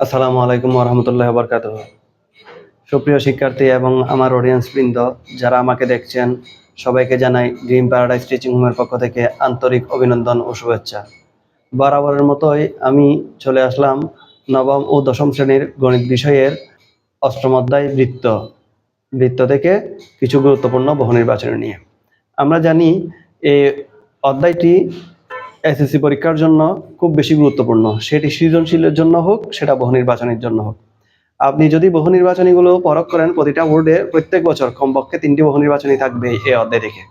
আসসালামু আলাইকুম রহমতুল্লাহ বরকাত সুপ্রিয় শিক্ষার্থী এবং আমার অডিয়েন্স বৃন্দ, যারা আমাকে দেখছেন, সবাইকে জানাই ড্রিম প্যারাডাইস টিচিং হোমের পক্ষ থেকে আন্তরিক অভিনন্দন ও শুভেচ্ছা। বরাবরের মতোই আমি চলে আসলাম নবম ও দশম শ্রেণির গণিত বিষয়ের অষ্টম অধ্যায় বৃত্ত। বৃত্ত থেকে কিছু গুরুত্বপূর্ণ বহু নির্বাচনী নিয়ে। আমরা জানি এই অধ্যায়টি এসএসসি পরীক্ষার জন্য খুব বেশি গুরুত্বপূর্ণ। সেটি সৃজনশীলের জন্য হোক, সেটা বহু নির্বাচনের জন্য হোক। আপনি যদি বহু নির্বাচনীগুলো পরখ করেন, প্রতিটা বোর্ডে প্রত্যেক বছর কমপক্ষে তিনটি বহু নির্বাচনী থাকবে এই অধ্যায় থেকে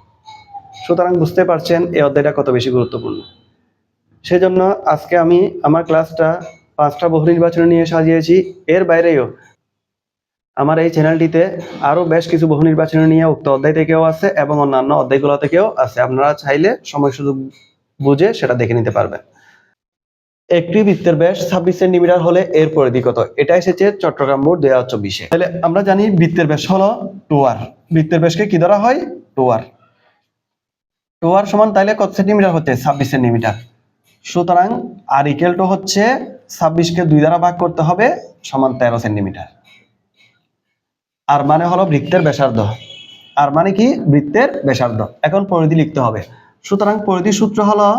সুতরাং বুঝতে পারছেন এই অধ্যায়টা কত বেশি গুরুত্বপূর্ণ। সেজন্য আজকে আমি আমার ক্লাসটা পাঁচটা বহু নির্বাচনী নিয়ে সাজিয়েছি। এর বাইরেও আমার এই চ্যানেলটিতে আরও বেশ কিছু বহু নির্বাচনী নিয়ে উক্ত অধ্যায় থেকেও আছে এবং অন্যান্য অধ্যায়গুলো থেকেও আছে। আপনারা চাইলে সময় সুযোগ বুঝে সেটা দেখে নিতে পারবে। একটি বৃত্তের ব্যাস ছাব্বিশ সেন্টিমিটার হলে এর পরিধি কত? এটা এসেছে চট্টগ্রাম বোর্ড দুই হাজার চব্বিশে। তাহলে আমরা জানি বৃত্তের ব্যাস হলো টুয়ার বৃত্তের ব্যাসকে কি ধরা হয়? টোয়ার টোয়ার সমান তাইলে কত সেন্টিমিটার হচ্ছে? ছাব্বিশ সেন্টিমিটার। সুতরাং আর ইকেল টু হচ্ছে ছাব্বিশকে দুই দ্বারা ভাগ করতে হবে সমান তেরো সেন্টিমিটার। আর মানে হলো বৃত্তের ব্যাসার্ধ। আর মানে কি? বৃত্তের ব্যাসার্ধ। এখন পরিধি লিখতে হবে। সুতরাং পরিধি সূত্র হলো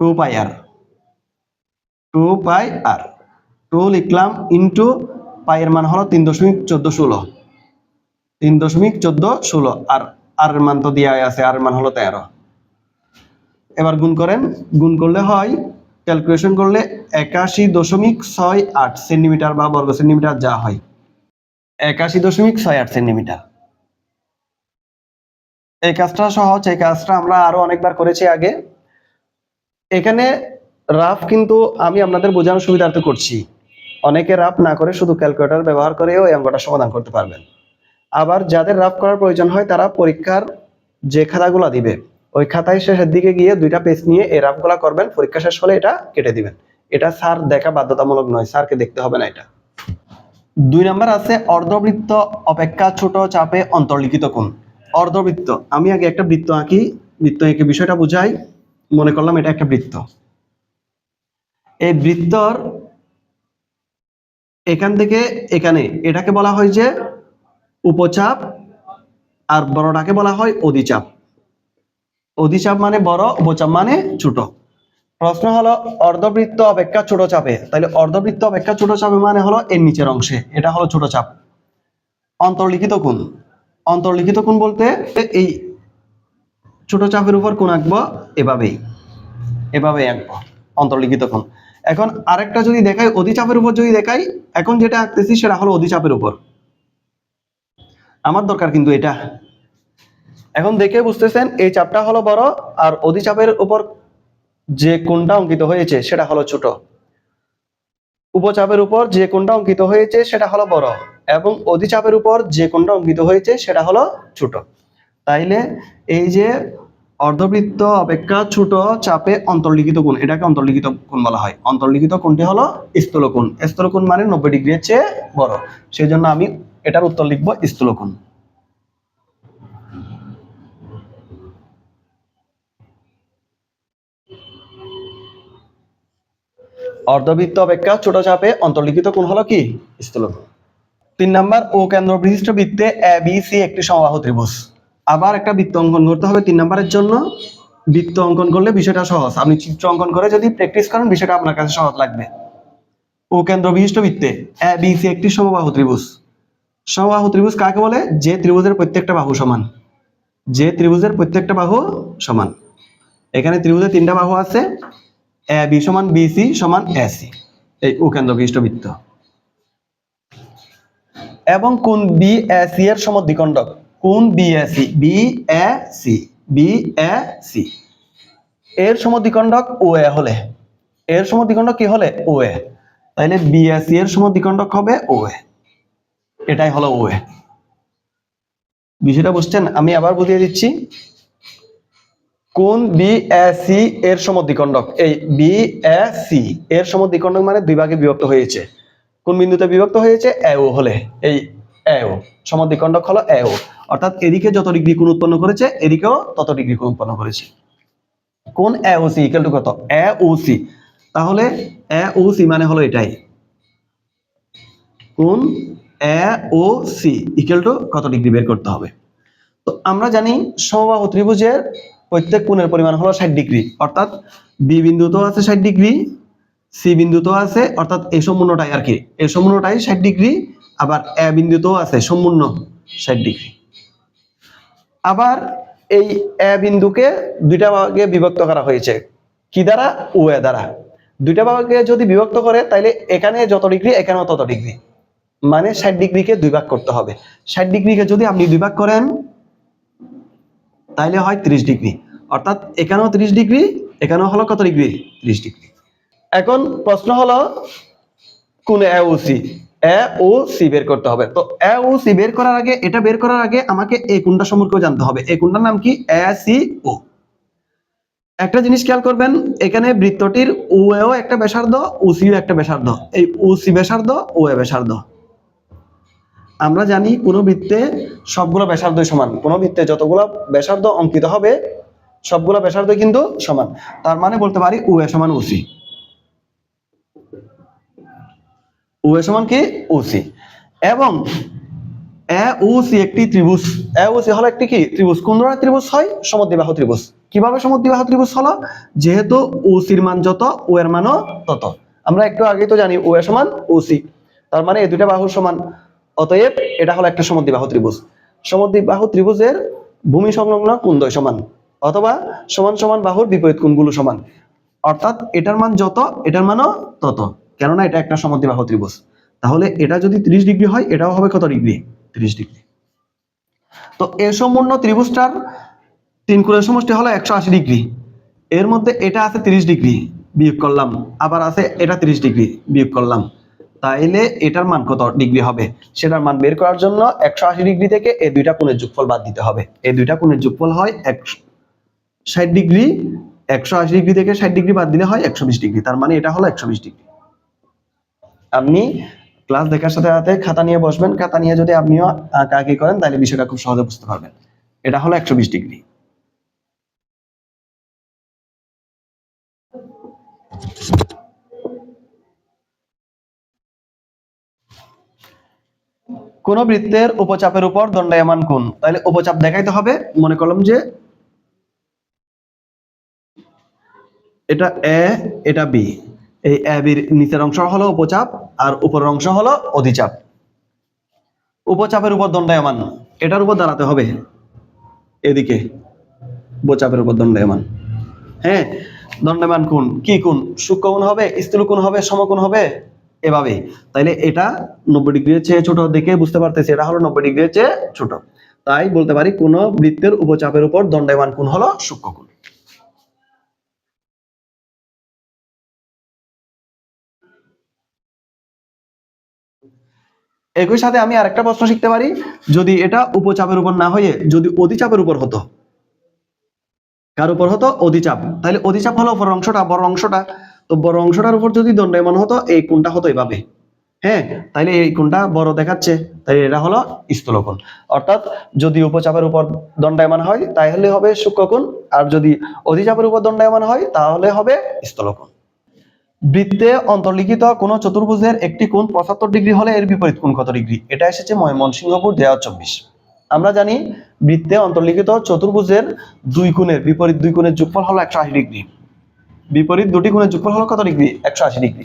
two pi r two pi r two লিখলাম ইন্টু পাইয়ের মান হলো তিন দশমিক চোদ্দ ষোলো। তিন দশমিক চোদ্দ ষোলো। আর আর মান তো দেওয়া আছে আর মান হলো তেরো। এবার গুণ করেন, গুণ করলে হয় ক্যালকুলেশন করলে একাশি দশমিক ছয় আট সেন্টিমিটার বা বর্গ সেন্টিমিটার যা হয়। একাশি দশমিক ছয় আট সেন্টিমিটার এই কাজটা সহজ, এই কাজটা আমরা আরও অনেকবার করেছি আগে। এখানে রাফ কিন্তু আমি আপনাদের বোঝানোর সুবিধার্থে করছি। অনেকে রাফ না করে শুধু ক্যালকুলেটর ব্যবহার করেও এই অঙ্কটা সমাধান করতে পারবেন। আবার যাদের রাফ করার প্রয়োজন হয়, তারা পরীক্ষার যে খাতাগুলো দিবে, ওই খাতায় শেষের দিকে গিয়ে দুইটা পেজ নিয়ে এই রাফগুলা করবেন, পরীক্ষা শেষ হলে এটা কেটে দিবেন। এটা স্যার দেখা বাধ্যতামূলক নয়, স্যারকে দেখতে হবে না এটা। দুই নাম্বার আছে, অর্ধবৃত্ত অপেক্ষা ছোট চাপে অন্তর্লিখিত কোণ। অর্ধবৃত্ত। আমি আগে একটা বৃত্ত আঁকি, বৃত্ত এঁকে বিষয়টা বুঝাই। মনে করলাম এটা একটা বৃত্ত। এই বৃত্তর এখান থেকে এখানে এটাকে বলা হয় যে উপচাপ, আর বড়টাকে বলা হয় অধিচাপ। অধিচাপ মানে বড়, উপচাপ মানে ছোট। প্রশ্ন হলো, অর্ধবৃত্ত অপেক্ষা ছোট চাপে। তাহলে অর্ধবৃত্ত অপেক্ষা ছোট চাপে মানে হলো এর নিচের অংশে। এটা হলো ছোট চাপ। অন্তর্লিখিত কোণ। অন্তর্লিখিত কোণ বলতে এই ছোট চাপের উপর কোণ আঁকবো, এভাবেই এভাবেই আঁকবো, অন্তর্লিখিত কোণ। এখন আরেকটা যদি দেখাই অধিচাপের উপর যদি দেখাই, এখন যেটা আঁকতেছি সেটা হলো অধিচাপের উপর। আমার দরকার কিন্তু এটা। এখন দেখে বুঝতেছেন, এই চাপটা হলো বড় আর অধিচাপের উপর যে কোণটা অঙ্কিত হয়েছে সেটা হলো ছোট। উপচাপের উপর যে কোণটা অঙ্কিত হয়েছে সেটা হলো বড়। এবং অধিচাপের উপর যে কোনটা অঙ্কিত হয়েছে সেটা হলো ছোট। তাইলে এই যে অর্ধবৃত্ত অপেক্ষা ছোট চাপে অন্তর্লিখিত কোণ, এটাকে অন্তর্লিখিত কোণ বলা হয়। অন্তর্লিখিত কোণটি হলো স্থূলকোণ। স্থূলকোণ মানে নব্বই ডিগ্রির চেয়ে বড়। সেই জন্য আমি এটার উত্তর লিখব স্থূলকোণ। অর্ধবৃত্ত অপেক্ষা ছোট চাপে অন্তর্লিখিত কোণ হলো কি? স্থূলকোণ। তিন নাম্বার, ও কেন্দ্র বিশিষ্ট বৃত্তে এ বি সি একটি সমবাহ ত্রিভুজ। আবার একটা বৃত্ত অঙ্কন করতে হবে তিন নাম্বারের জন্য। বৃত্ত অঙ্কন করলে বিষয়টা সহজ। আপনি চিত্র অঙ্কন করে যদি প্র্যাকটিস করেন, বিষয়টা আপনার কাছে সহজ লাগবে। ও কেন্দ্র বিশিষ্ট বৃত্তে এ বি সি একটি সমবাহু ত্রিভুজ। সমবাহু ত্রিভুজ কাকে বলে? যে ত্রিভুজের প্রত্যেকটা বাহু সমান। যে ত্রিভুজের প্রত্যেকটা বাহু সমান। এখানে ত্রিভুজের তিনটা বাহু আছে। এ বি সমান বি সি সমান এ সি এই ও কেন্দ্র বিশিষ্ট বৃত্ত। এবং কোন বি এ সি এর সমদ্বিখণ্ডক? কোন B A C B A C B A C এর সমদ্বিখণ্ডক ও এ হলে। এর সমদ্বিখণ্ডক কি হলে? ও এ এ সি এর সমদ্বিখণ্ডক হবে ও এ এটাই হলো ও এ বিষয়টা বুঝছেন? আমি আবার বুঝিয়ে দিচ্ছি। কোন বি এ সি এর সমদ্বিখণ্ডক? এই বি এ সি এর সমদ্বিখণ্ডক মানে দুই ভাগে বিভক্ত হয়েছে। কোন বিন্দুতে বিভক্ত হয়েছে? এও হলে। এই এও সমদ্বিখণ্ডক হলো এও অর্থাৎ এদিকে যত ডিগ্রি কোণ উৎপন্ন করেছে, এদিকেও তত ডিগ্রি কোণ উৎপন্ন করেছে। কোন A O C equal to কত? A O C. তাহলে এ ও সি মানে হলো এটাই। কোন A O C equal to কত ডিগ্রি বের করতে হবে? তো আমরা জানি সমবাহু ত্রিভুজের প্রত্যেক কোণের পরিমাণ হলো ষাট ডিগ্রি। অর্থাৎ বি বিন্দুতেও আছে ষাট ডিগ্রি সি বিন্দুতেও আছে, অর্থাৎ এই সম্পূর্ণটাই আর কি। এই সম্পূর্ণটাই ষাট ডিগ্রি, আবার এ বিন্দুতেও আছে, সম্পূর্ণ ষাট ডিগ্রি। আবার এই এ বিন্দুকে দুইটা ভাগে বিভক্ত করা হয়েছে। কি দ্বারা? ও এ দ্বারা। দুইটা ভাগে যদি বিভক্ত করে তাহলে এখানে যত ডিগ্রি, এখানেও তত ডিগ্রি। মানে ষাট ডিগ্রিকে দুই ভাগ করতে হবে। ষাট ডিগ্রিকে যদি আপনি দুই ভাগ করেন তাহলে হয় ত্রিশ ডিগ্রি। অর্থাৎ এখানেও ত্রিশ ডিগ্রি, এখানেও হলো কত ডিগ্রি? ত্রিশ ডিগ্রি। এখন প্রশ্ন হলো, কোন A O C? A O C বের করতে হবে। তো এ ও সি বের করার আগে, এটা বের করার আগে আমাকে এই কোনটা সম্পর্কেও জানতে হবে। এই কোনটার নাম কি? A, C, O. একটা জিনিস খেয়াল করবেন, এখানে বৃত্তটির ও এও একটা ব্যাসার্ধ, ও সিও একটা ব্যাসার্ধ। এই ও সি ব্যাসার্ধ, ও এ ব্যাসার্ধ। আমরা জানি কোনো বৃত্তে সবগুলো ব্যাসার্ধই সমান। কোনো বৃত্তে যতগুলো ব্যাসার্ধ অঙ্কিত হবে, সবগুলো ব্যাসার্ধ কিন্তু সমান। তার মানে বলতে পারি ও এ সমান ওসি ও এ সমান কি? ওসি এবং এ ও একটি ত্রিভুজ। এ ও সি হলো একটি কি? ত্রিভুজ। কোন ধরনের ত্রিভুজ হয়? সমদ্বিবাহু ত্রিভুজ। কীভাবে সমদ্বিবাহু ত্রিভুজ হলো? যেহেতু ও সির মান যত ও এর মানও তত। আমরা একটু আগেই তো জানি ও এ সমান ও সি। তার মানে এই দুইটা বাহুর সমান। অতএব এটা হলো একটা সমদ্বিবাহু ত্রিভুজ। সমদ্বিবাহু ত্রিভুজের ভূমি সংলগ্ন কোণদ্বয় সমান? অথবা সমান সমান বাহুর বিপরীত কোণগুলো সমান? অর্থাৎ এটার মান যত, এটার মানও তত। কেননা এটা একটা সমদ্বিবাহু ত্রিভুজ। তাহলে এটা যদি 30 ডিগ্রি হয়, এটাও হবে কত ডিগ্রি? 30 ডিগ্রি। তো এ সম্পূর্ণ ত্রিভুজটার তিন কোণের সমষ্টি হলো একশো আশি ডিগ্রি। এর মধ্যে এটা আছে 30 ডিগ্রি বিয়োগ করলাম, আবার আছে এটা 30 ডিগ্রি বিয়োগ করলাম। তাইলে এটার মান কত ডিগ্রি হবে? সেটার মান বের করার জন্য একশো আশি ডিগ্রি থেকে এই দুইটা কোণের যোগফল বাদ দিতে হবে। এই দুইটা কোণের যোগফল হয় একশো ষাট ডিগ্রি, একশো আশি ডিগ্রি থেকে ষাট ডিগ্রি বাদ দিলে হয় একশো বিশ ডিগ্রি। তার মানে এটা হলো একশো বিশ ডিগ্রি। আপনি ক্লাস দেখার সাথে সাথে খাতা নিয়ে বসবেন। খাতা নিয়ে যদি আপনিও আঁকা আঁকি করেন, তাহলে বিষয়টা খুব সহজে বুঝতে পারবেন। এটা হলো একশো বিশ ডিগ্রি। কোন বৃত্তের উপচাপের উপর দণ্ডায়মান কোণ? তাহলে উপচাপ দেখাইতে হবে, মনে করলাম যে এটা এ, এটা বি। এই এ বির নিচের অংশ হলো উপচাপ আর উপরের অংশ হলো অধিচাপ। উপচাপের উপর দণ্ডায়মান এটার উপর দাঁড়াতে হবে। এদিকে, উপচাপের উপর দণ্ডায়মান হ্যাঁ দণ্ডায়মান কোণ? কি কোণ? সূক্ষ্ম কোণ হবে, স্থূল কোণ হবে, সমকোণ হবে? এভাবে। তাইলে এটা নব্বই ডিগ্রির চেয়ে ছোট দেখে বুঝতে পারতেছি, এটা হলো নব্বই ডিগ্রির চেয়ে ছোট। তাই বলতে পারি কোন বৃত্তের উপচাপের উপর দণ্ডায়মান কোণ হলো সূক্ষ্ম কোণ। একই সাথে আমি আরেকটা প্রশ্ন শিখতে পারি। যদি এটা উপচাপের উপর না হয়ে যদি অধিচাপের উপর হতো, কার উপর হতো? অধিচাপ। তাহলে অধিচাপ হলো বড় অংশটা বড় অংশটা। তো বড় অংশটার উপর যদি দণ্ডায়মান হতো, এই কোনটা হতো এভাবে। হ্যাঁ? তাহলে এই কোনটা বড় দেখাচ্ছে। তাই এটা হলো স্থূলকোণ। অর্থাৎ যদি উপচাপের উপর দণ্ডায়মান হয়, তাহলে হবে সূক্ষ্মকোণ। আর যদি অধিচাপের উপর দণ্ডায়মান হয়, তাহলে হবে স্থূলকোণ। বৃত্তে অন্তর্লিখিত কোন চতুর্ভুজের একটি কোণ পঁচাত্তর ডিগ্রি হলে এর বিপরীত কোণ কত ডিগ্রি? এটা এসেছে ময়মনসিংহপুর, দেওয়া চব্বিশ। আমরা জানি বৃত্তে অন্তর্লিখিত চতুর্ভুজের দুই কোণের বিপরীত দুই কোণের যোগফল হলো একশো আশি ডিগ্রি। বিপরীত দুটি কোণের যোগফল হলো কত ডিগ্রি? একশো আশি ডিগ্রি।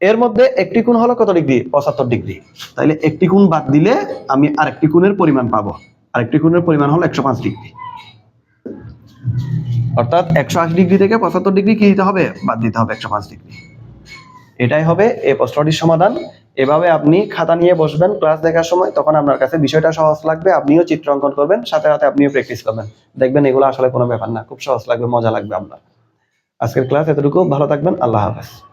এর মধ্যে একটি কোণ হলো কত ডিগ্রি? পঁচাত্তর ডিগ্রি। তাহলে একটি কোণ বাদ দিলে আমি আরেকটি কোণের পরিমাণ পাবো। আরেকটি কোণের পরিমাণ হলো একশো পাঁচ ডিগ্রি। অর্থাৎ একশো আশি ডিগ্রি থেকে পঁচাত্তর ডিগ্রি কি দিতে হবে? বাদ দিতে হবে একশো পাঁচ ডিগ্রি। এটাই হবে এই প্রশ্নটির সমাধান। এভাবে আপনি খাতা নিয়ে বসবেন, ক্লাস দেখার সময়, তখন আপনার কাছে বিষয়টা সহজ লাগবে, আপনিও চিত্র অঙ্কন করবেন, সাথে সাথে আপনিও প্র্যাকটিস করবেন। দেখবেন এগুলো আসলে কোনো ব্যাপার না, খুব সহজ লাগবে, মজা লাগবে আপনার। আজকের ক্লাস এতটুকু, ভালো থাকবেন, আল্লাহ হাফেজ।